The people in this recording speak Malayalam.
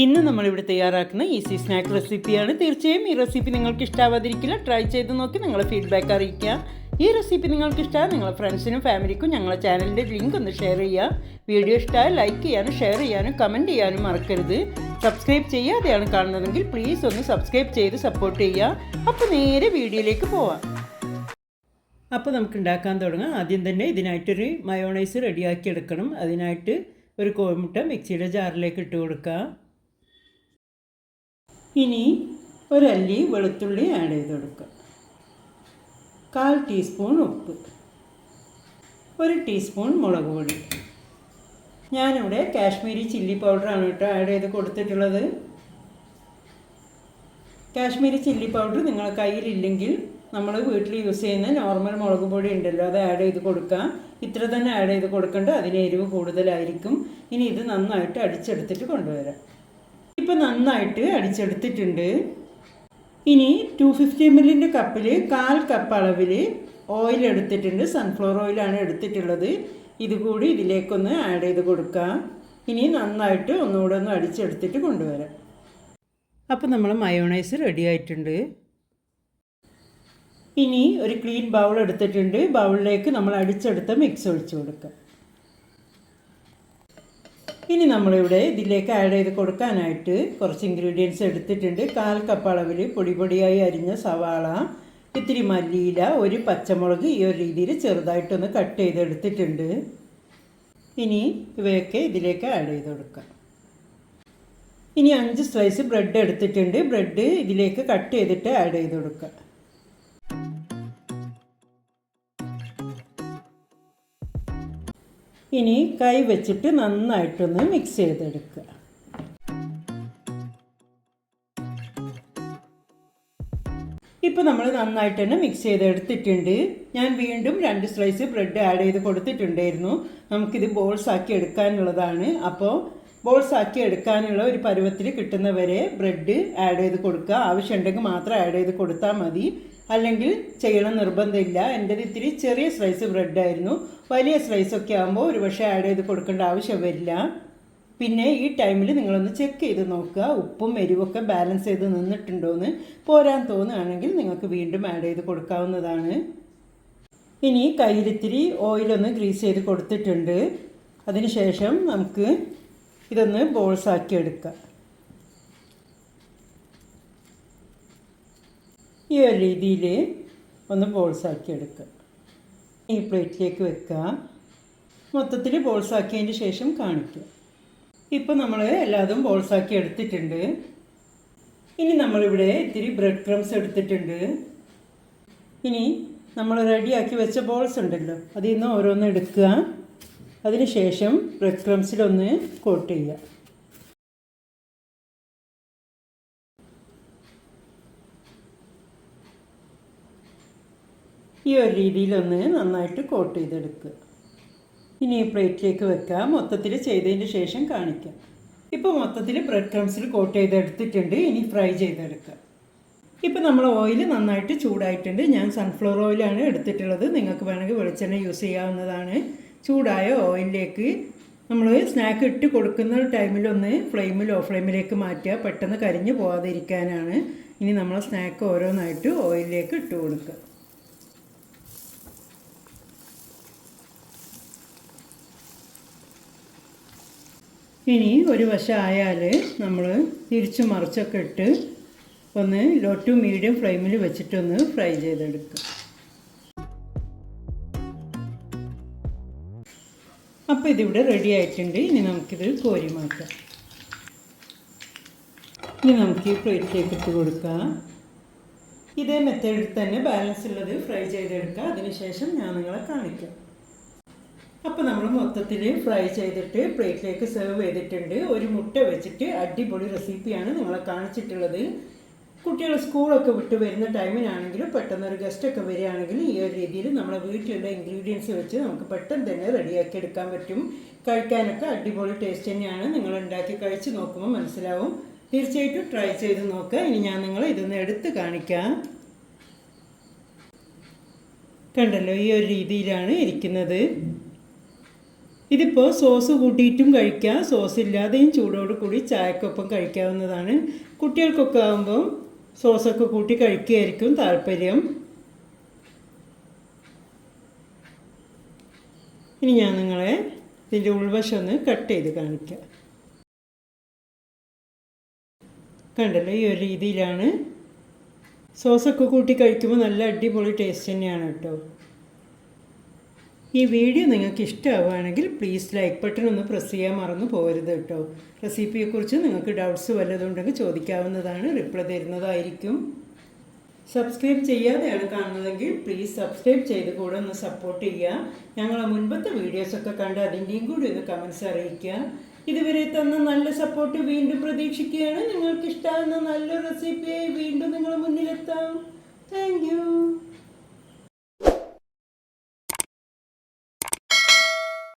ഇന്ന് നമ്മളിവിടെ തയ്യാറാക്കുന്ന ഈസി സ്നാക്ക് റെസിപ്പിയാണ് തീർച്ചയായും ഈ റെസിപ്പി നിങ്ങൾക്ക് ഇഷ്ടാവാതിരിക്കില്ല. ട്രൈ ചെയ്ത് നോക്കി നിങ്ങളെ ഫീഡ്ബാക്ക് അറിയിക്കുക. ഈ റെസിപ്പി നിങ്ങൾക്ക് ഇഷ്ടമായ നിങ്ങളെ ഫ്രണ്ട്സിനും ഫാമിലിക്കും ഞങ്ങളെ ചാനലിന്റെ ലിങ്ക് ഒന്ന് ഷെയർ ചെയ്യുക. വീഡിയോ ഇഷ്ടമായ ലൈക്ക് ചെയ്യാനും ഷെയർ ചെയ്യാനും കമന്റ് ചെയ്യാനും മറക്കരുത്. സബ്സ്ക്രൈബ് ചെയ്യാതെയാണ് കാണുന്നതെങ്കിൽ പ്ലീസ് ഒന്ന് സബ്സ്ക്രൈബ് ചെയ്ത് സപ്പോർട്ട് ചെയ്യുക. അപ്പോൾ നേരെ വീഡിയോയിലേക്ക് പോവാം. അപ്പോൾ നമുക്ക് ഉണ്ടാക്കാൻ തുടങ്ങാം. ആദ്യം തന്നെ ഇതിനായിട്ടൊരു മയോണൈസ് റെഡിയാക്കി എടുക്കണം. അതിനായിട്ട് ഒരു കോഴിമുട്ട മിക്സിയുടെ ജാറിലേക്ക് ഇട്ട് കൊടുക്കുക. ഇനി ഒരല്ലി വെളുത്തുള്ളി ആഡ് ചെയ്ത് കൊടുക്കുക കാൽ ടീസ്പൂൺ ഉപ്പ്. ഒരു ടീസ്പൂൺ മുളക് പൊടി. ഞാനിവിടെ കാശ്മീരി ചില്ലി പൗഡറാണ് കേട്ടോ ആഡ് ചെയ്ത് കൊടുത്തിട്ടുള്ളത്. കാശ്മീരി ചില്ലി പൗഡർ നിങ്ങളെ കയ്യിലില്ലെങ്കിൽ നമ്മൾ വീട്ടിൽ യൂസ് ചെയ്യുന്ന നോർമൽ മുളക് പൊടി ഉണ്ടല്ലോ അത് ആഡ് ചെയ്ത് കൊടുക്കാം ഇത്ര തന്നെ ആഡ് ചെയ്ത് കൊടുക്കേണ്ട അതിന് എരിവ് കൂടുതലായിരിക്കും. ഇനി ഇത് നന്നായിട്ട് അടിച്ചെടുത്തിട്ട് കൊണ്ടുവരാം. ഇപ്പോൾ നന്നായിട്ട് അടിച്ചെടുത്തിട്ടുണ്ട്. ഇനി ടു ഫിഫ്റ്റി എം എല്ലിന്റെ കപ്പിൽ കാൽ കപ്പ് അളവിൽ ഓയിൽ എടുത്തിട്ടുണ്ട്. സൺഫ്ലവർ ഓയിലാണ് എടുത്തിട്ടുള്ളത്. ഇതുകൂടി ഇതിലേക്കൊന്ന് ആഡ് ചെയ്ത് കൊടുക്കാം. ഇനി നന്നായിട്ട് ഒന്നുകൂടെ ഒന്ന് അടിച്ചെടുത്തിട്ട് കൊണ്ടുവരാം. അപ്പോൾ നമ്മൾ മയോണൈസ് റെഡി ആയിട്ടുണ്ട്. ഇനി ഒരു ക്ലീൻ ബൗൾ എടുത്തിട്ടുണ്ട്. ബൗളിലേക്ക് നമ്മൾ അടിച്ചെടുത്ത മിക്സ് ഒഴിച്ചു കൊടുക്കുക ഇനി നമ്മളിവിടെ ഇതിലേക്ക് ആഡ് ചെയ്ത് കൊടുക്കാനായിട്ട് കുറച്ച് ഇൻഗ്രീഡിയൻസ് എടുത്തിട്ടുണ്ട്. കാൽ കപ്പ് അളവിൽ പൊടി പൊടിയായി അരിഞ്ഞ സവാള ഇത്തിരി മല്ലിയില ഒരു പച്ചമുളക് ഈ ഒരു രീതിയിൽ ചെറുതായിട്ടൊന്ന് കട്ട് ചെയ്തെടുത്തിട്ടുണ്ട്. ഇനി ഇവയൊക്കെ ഇതിലേക്ക് ആഡ് ചെയ്ത് കൊടുക്കാം. ഇനി അഞ്ച് സ്ലൈസ് ബ്രെഡ് എടുത്തിട്ടുണ്ട്. ബ്രെഡ് ഇതിലേക്ക് കട്ട് ചെയ്തിട്ട് ആഡ് ചെയ്ത് കൊടുക്കുക ഇനി കൈ വെച്ചിട്ട് നന്നായിട്ടൊന്ന് മിക്സ് ചെയ്തെടുക്കുക. ഇപ്പോൾ നമ്മൾ നന്നായിട്ട് തന്നെ മിക്സ് ചെയ്തെടുത്തിട്ടുണ്ട്. ഞാൻ വീണ്ടും രണ്ട് സ്ലൈസ് ബ്രെഡ് ആഡ് ചെയ്ത് കൊടുത്തിട്ടുണ്ടായിരുന്നു. നമുക്കിത് ബോൾസ് ആക്കി എടുക്കാനുള്ളതാണ്. അപ്പോൾ ബോൾസ് ആക്കി എടുക്കാനുള്ള ഒരു പരുവത്തിൽ കിട്ടുന്നവരെ ബ്രെഡ് ആഡ് ചെയ്ത് കൊടുക്കുക. ആവശ്യമുണ്ടെങ്കിൽ മാത്രം ആഡ് ചെയ്ത് കൊടുത്താൽ മതി. അല്ലെങ്കിൽ ചെയ്യണം നിർബന്ധമില്ല. എന്റെ ഇത്തിരി ചെറിയ സ്ലൈസ് ബ്രെഡായിരുന്നു വലിയ സ്ലൈസൊക്കെ ആകുമ്പോൾ ഒരു പക്ഷേ ആഡ് ചെയ്ത് കൊടുക്കേണ്ട ആവശ്യം വരില്ല. പിന്നെ ഈ ടൈമിൽ നിങ്ങളൊന്ന് ചെക്ക് ചെയ്ത് നോക്കുക. ഉപ്പും എരിവൊക്കെ ബാലൻസ് ചെയ്ത് നിന്നിട്ടുണ്ടോയെന്ന് പോരാൻ തോന്നുകയാണെങ്കിൽ നിങ്ങൾക്ക് വീണ്ടും ആഡ് ചെയ്ത് കൊടുക്കാവുന്നതാണ്. ഇനി കയ്യിലിത്തിരി ഓയിലൊന്ന് ഗ്രീസ് ചെയ്ത് കൊടുത്തിട്ടുണ്ട്. അതിനുശേഷം നമുക്ക് ഇതൊന്ന് ബോൾസ് ആക്കി എടുക്കാം. ഈ ഒരു രീതിയിൽ ഒന്ന് ബോൾസ് ആക്കി എടുക്കുക ഈ പ്ലേറ്റിലേക്ക് വെക്കുക മൊത്തത്തിൽ ബോൾസ് ആക്കിയതിന് ശേഷം കാണിക്കുക ഇപ്പോൾ നമ്മൾ എല്ലാതും ബോൾസ് ആക്കി എടുത്തിട്ടുണ്ട്. ഇനി നമ്മളിവിടെ ഇത്തിരി ബ്രെഡ് ക്രംസ് എടുത്തിട്ടുണ്ട്. ഇനി നമ്മൾ റെഡിയാക്കി വെച്ച ബോൾസ് ഉണ്ടല്ലോ അതിൽ നിന്ന് ഓരോന്ന് എടുക്കുക. അതിനുശേഷം ബ്രെഡ് ക്രംസിലൊന്ന് കോട്ട് ചെയ്യുക. ഈ ഒരു രീതിയിലൊന്ന് നന്നായിട്ട് കോട്ട് ചെയ്തെടുക്കുക. ഇനി പ്ലേറ്റിലേക്ക് വെക്കുക. മൊത്തത്തിൽ ചെയ്തതിന് ശേഷം കാണിക്കാം. ഇപ്പോൾ മൊത്തത്തിൽ ബ്രെഡ് ക്രംസിൽ കോട്ട് ചെയ്തെടുത്തിട്ടുണ്ട്. ഇനി ഫ്രൈ ചെയ്തെടുക്കുക. ഇപ്പോൾ നമ്മൾ ഓയിൽ നന്നായിട്ട് ചൂടായിട്ടുണ്ട്. ഞാൻ സൺഫ്ലവർ ഓയിലാണ് എടുത്തിട്ടുള്ളത്. നിങ്ങൾക്ക് വേണമെങ്കിൽ വെളിച്ചെണ്ണ യൂസ് ചെയ്യാവുന്നതാണ്. ചൂടായ ഓയിലിലേക്ക് നമ്മൾ സ്നാക്ക് ഇട്ട് കൊടുക്കുന്ന ടൈമിലൊന്ന് ഫ്ലെയിം ലോ ഫ്ലെയിമിലേക്ക് മാറ്റുക. പെട്ടെന്ന് കരിഞ്ഞു പോകാതിരിക്കാനാണ് ഇനി നമ്മൾ സ്നാക്ക് ഓരോന്നായിട്ട് ഓയിലിലേക്ക് ഇട്ട് കൊടുക്കുക. ഇനി ഒരു വശം ആയാൽ നമ്മൾ തിരിച്ചു മറിച്ചൊക്കെ ഇട്ട് ഒന്ന് ലോ ടു മീഡിയം ഫ്ലെയിമിൽ വെച്ചിട്ടൊന്ന് ഫ്രൈ ചെയ്തെടുക്കുക അപ്പോൾ ഇതിവിടെ റെഡി ആയിട്ടുണ്ട്. ഇനി നമുക്കിത് കോരി മാറ്റാം. ഇനി നമുക്ക് ഈ പ്ലേറ്റിലേക്ക് ഇട്ട് കൊടുക്കാം. ഇതേ മെത്തേഡിൽ തന്നെ ബാലൻസ് ഉള്ളത് ഫ്രൈ ചെയ്തെടുക്കുക അതിനുശേഷം ഞാൻ നിങ്ങളെ കാണിക്കാം. അപ്പോൾ നമ്മൾ മൊത്തത്തിൽ ഫ്രൈ ചെയ്തിട്ട് പ്ലേറ്റിലേക്ക് സെർവ് ചെയ്തിട്ടുണ്ട്. ഒരു മുട്ട വെച്ചിട്ട് അടിപൊളി റെസിപ്പിയാണ് നിങ്ങളെ കാണിച്ചിട്ടുള്ളത്. കുട്ടികൾ സ്കൂളൊക്കെ വിട്ട് വരുന്ന ടൈമിനാണെങ്കിലും പെട്ടെന്ന് ഒരു ഗസ്റ്റൊക്കെ വരികയാണെങ്കിൽ ഈ ഒരു രീതിയിൽ നമ്മളെ വീട്ടിലുള്ള ഇൻഗ്രീഡിയൻസ് വെച്ച് നമുക്ക് പെട്ടെന്ന് തന്നെ റെഡിയാക്കി എടുക്കാൻ പറ്റും. കഴിക്കാനൊക്കെ അടിപൊളി ടേസ്റ്റ് തന്നെയാണ്. നിങ്ങൾ ഉണ്ടാക്കി കഴിച്ച് നോക്കുമ്പോൾ മനസ്സിലാവും. തീർച്ചയായിട്ടും ട്രൈ ചെയ്ത് നോക്കുക ഇനി ഞാൻ നിങ്ങളെ ഇതൊന്ന് എടുത്ത് കാണിക്കാം. കണ്ടല്ലോ ഈ ഒരു രീതിയിലാണ് ഇരിക്കുന്നത്. ഇതിപ്പോൾ സോസ് കൂട്ടിയിട്ടും കഴിക്കാം. സോസ് ഇല്ലാതെയും ചൂടോട് കൂടി ചായക്കൊപ്പം കഴിക്കാവുന്നതാണ്. കുട്ടികൾക്കൊക്കെ ആകുമ്പോൾ സോസൊക്കെ കൂട്ടി കഴിക്കുകയായിരിക്കും താല്പര്യം. ഇനി ഞാൻ നിങ്ങളെ ഇതിന്റെ ഉൾവശം ഒന്ന് കട്ട് ചെയ്ത് കാണിക്കാം. കണ്ടല്ലോ ഈ ഒരു രീതിയിലാണ്. സോസൊക്കെ കൂട്ടി കഴിക്കുമ്പോൾ നല്ല അടിപൊളി ടേസ്റ്റ് തന്നെയാണ് കേട്ടോ. ഈ വീഡിയോ നിങ്ങൾക്ക് ഇഷ്ടമാവുകയാണെങ്കിൽ പ്ലീസ് ലൈക്ക് ബട്ടൺ ഒന്ന് പ്രസ് ചെയ്യാൻ മറന്നു പോകരുത് കേട്ടോ. റെസിപ്പിയെക്കുറിച്ച് നിങ്ങൾക്ക് ഡൗട്ട്സ് വല്ലതുണ്ടെങ്കിൽ ചോദിക്കാവുന്നതാണ്. റിപ്ലൈ തരുന്നതായിരിക്കും. സബ്സ്ക്രൈബ് ചെയ്യാതെയാണ് കാണുന്നതെങ്കിൽ പ്ലീസ് സബ്സ്ക്രൈബ് ചെയ്ത് കൂടെ ഒന്ന് സപ്പോർട്ട് ചെയ്യുക. ഞങ്ങളെ മുൻപത്തെ വീഡിയോസൊക്കെ കണ്ട് അതിന്റെയും കൂടി ഒന്ന് കമൻസ് അറിയിക്കുക. ഇതുവരെ തന്ന നല്ല സപ്പോർട്ട് വീണ്ടും പ്രതീക്ഷിക്കുകയാണ്. നിങ്ങൾക്ക് ഇഷ്ടമാകുന്ന നല്ലൊരു റെസിപ്പിയായി വീണ്ടും നിങ്ങളുടെ മുന്നിലെത്താം. താങ്ക്